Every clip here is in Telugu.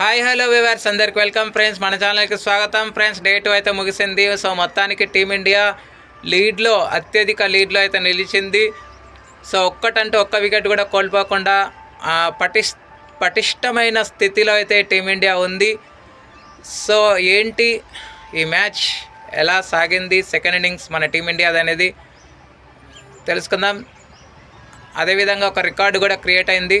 హాయ్ హలో వివర్స్ అందరికి వెల్కమ్ ఫ్రెండ్స్ మన ఛానల్కి స్వాగతం. ఫ్రెండ్స్ డే టూ అయితే ముగిసింది. సో మొత్తానికి టీమిండియా లీడ్లో అత్యధిక లీడ్లో అయితే నిలిచింది. సో ఒక్కటంటే ఒక్క వికెట్ కూడా కోల్పోకుండా పటిష్ పటిష్టమైన స్థితిలో అయితే టీమిండియా ఉంది. సో ఏంటి? ఈ మ్యాచ్ ఎలా సాగింది? సెకండ్ ఇన్నింగ్స్ మన టీమిండియాది అనేది తెలుసుకుందాం. అదేవిధంగా ఒక రికార్డు కూడా క్రియేట్ అయింది.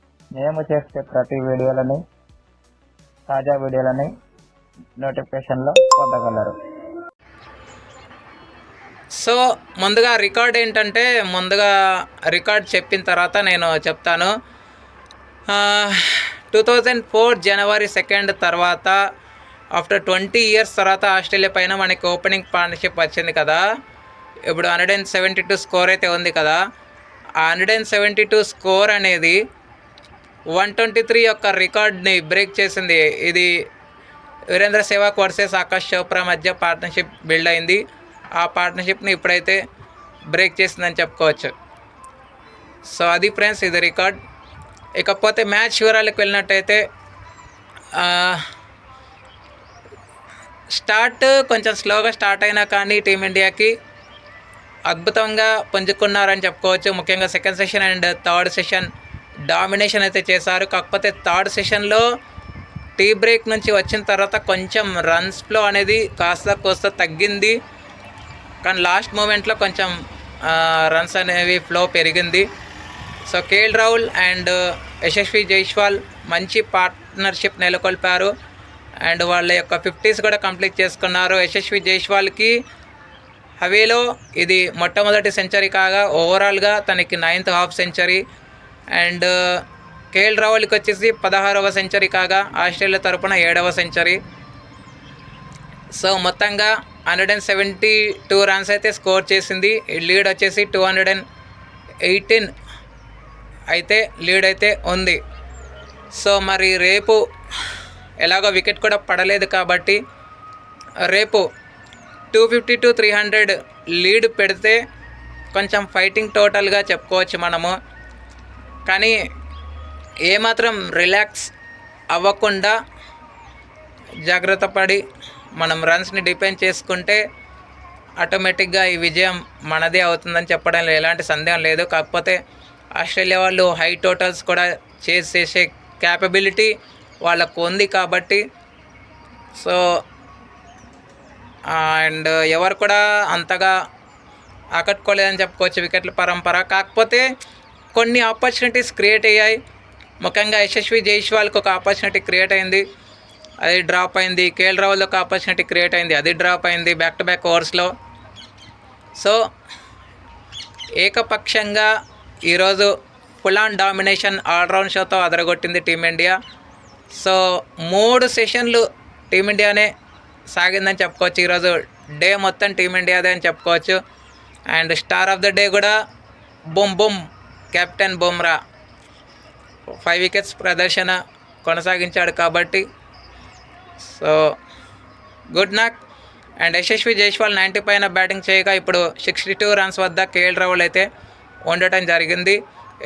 మేము చేసే ప్రతి వీడియోలని తాజా వీడియోలని నోటిఫికేషన్లో పొందగలరు. సో ముందుగా రికార్డ్ ఏంటంటే ముందుగా రికార్డ్ చెప్పిన తర్వాత నేను చెప్తాను. Two thousand four January second తర్వాత ఆఫ్టర్ ట్వంటీ ఇయర్స్ తర్వాత ఆస్ట్రేలియా పైన మనకి ఓపెనింగ్ పార్ట్నర్షిప్ వచ్చింది కదా. ఇప్పుడు hundred and seventy two score అయితే ఉంది కదా. ఆ hundred and seventy two score అనేది వన్ ట్వంటీ త్రీ యొక్క రికార్డ్ని బ్రేక్ చేసింది. ఇది వీరేంద్ర సేవాక్ వర్సెస్ ఆకాష్ చోప్రా మధ్య పార్ట్నర్షిప్ బిల్డ్ అయింది. ఆ పార్ట్నర్షిప్ని ఇప్పుడైతే బ్రేక్ చేసిందని చెప్పుకోవచ్చు. సో అది ఫ్రెండ్స్ ఇది రికార్డ్. ఇకపోతే మ్యాచ్ వివరాలకు వెళ్ళినట్టయితే స్టార్ట్ కొంచెం స్లోగా స్టార్ట్ అయినా కానీ టీమిండియాకి అద్భుతంగా పుంజుకున్నారని చెప్పుకోవచ్చు. ముఖ్యంగా second session and third session domination అయితే చేశారు. కాకపోతే థర్డ్ సెషన్లో టీ బ్రేక్ నుంచి వచ్చిన తర్వాత కొంచెం రన్స్ ఫ్లో అనేది కాస్త కోస్త తగ్గింది. కానీ లాస్ట్ మూమెంట్లో కొంచెం రన్స్ అనేవి ఫ్లో పెరిగింది. So KL Rahul and Yashasvi Jaiswal మంచి పార్ట్నర్షిప్ నెలకొల్పారు. అండ్ వాళ్ళ యొక్క ఫిఫ్టీస్ కూడా కంప్లీట్ చేసుకున్నారు. యశస్వి జైస్వాల్కి హవేలో ఇది మొట్టమొదటి సెంచరీ కాగా ఓవరాల్గా తనకి ninth half century. And KL రాహుల్కి వచ్చేసి పదహారవ సెంచరీ కాగా ఆస్ట్రేలియా తరపున ఏడవ సెంచరీ. సో మొత్తంగా hundred and seventy two runs అయితే స్కోర్ చేసింది. లీడ్ వచ్చేసి టూ హండ్రెడ్ అండ్ ఎయిటీన్ అయితే లీడ్ అయితే ఉంది. సో మరి రేపు ఎలాగో వికెట్ కూడా పడలేదు కాబట్టి రేపు two fifty to three hundred lead పెడితే కొంచెం ఫైటింగ్ టోటల్గా చెప్పుకోవచ్చు మనము. కానీ ఏమాత్రం రిలాక్స్ అవ్వకుండా జాగ్రత్త పడి మనం రన్స్ని డిపెండ్ చేసుకుంటే ఆటోమేటిక్గా ఈ విజయం మనదే అవుతుందని చెప్పడంలో ఎలాంటి సందేహం లేదు. కాకపోతే ఆస్ట్రేలియా వాళ్ళు హై టోటల్స్ కూడా చేసేసే క్యాపబిలిటీ వాళ్ళకు ఉంది కాబట్టి సో అండ్ ఎవరు కూడా అంతగా ఆకట్టుకోలేదని చెప్పుకోవచ్చు. వికెట్ల పరంపర. కాకపోతే కొన్ని ఆపర్చునిటీస్ క్రియేట్ అయ్యాయి. ముఖ్యంగా యశస్వి జైస్వాల్కి ఒక ఆపర్చునిటీ క్రియేట్ అయింది. అది డ్రాప్ అయింది. కేఎల్ రాహుల్ ఒక ఆపర్చునిటీ క్రియేట్ అయింది. అది డ్రాప్ అయింది బ్యాక్ టు బ్యాక్ ఓవర్స్లో సో ఏకపక్షంగా ఈరోజు full on domination all round షోతో అదరగొట్టింది టీమిండియా సో మూడు సెషన్లు టీమిండియానే సాగిందని చెప్పుకోవచ్చు. ఈరోజు డే మొత్తం టీమిండియాదే అని చెప్పుకోవచ్చు. And star of the day కూడా బొమ్ బొమ్ కెప్టెన్ బుమ్రా. ఫైవ్ వికెట్స్ ప్రదర్శన కొనసాగించాడు కాబట్టి. So good knock. And Yashasvi Jaiswal ninety పైన బ్యాటింగ్ చేయగా ఇప్పుడు సిక్స్టీ టూ రన్స్ వద్ద కేఎల్ రాహుల్ అయితే ఉండటం జరిగింది.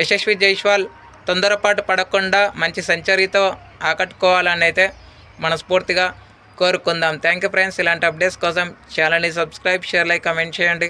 యశస్వి జైస్వాల్ తొందరపాటు పడకుండా మంచి సెంచరీతో ఆకట్టుకోవాలని అయితే మనస్ఫూర్తిగా కోరుకుందాం. థ్యాంక్ యూ ఫ్రెండ్స్ ఇలాంటి అప్డేట్స్ కోసం ఛానల్ని సబ్స్క్రైబ్ షేర్ లైక్ కమెంట్ చేయండి.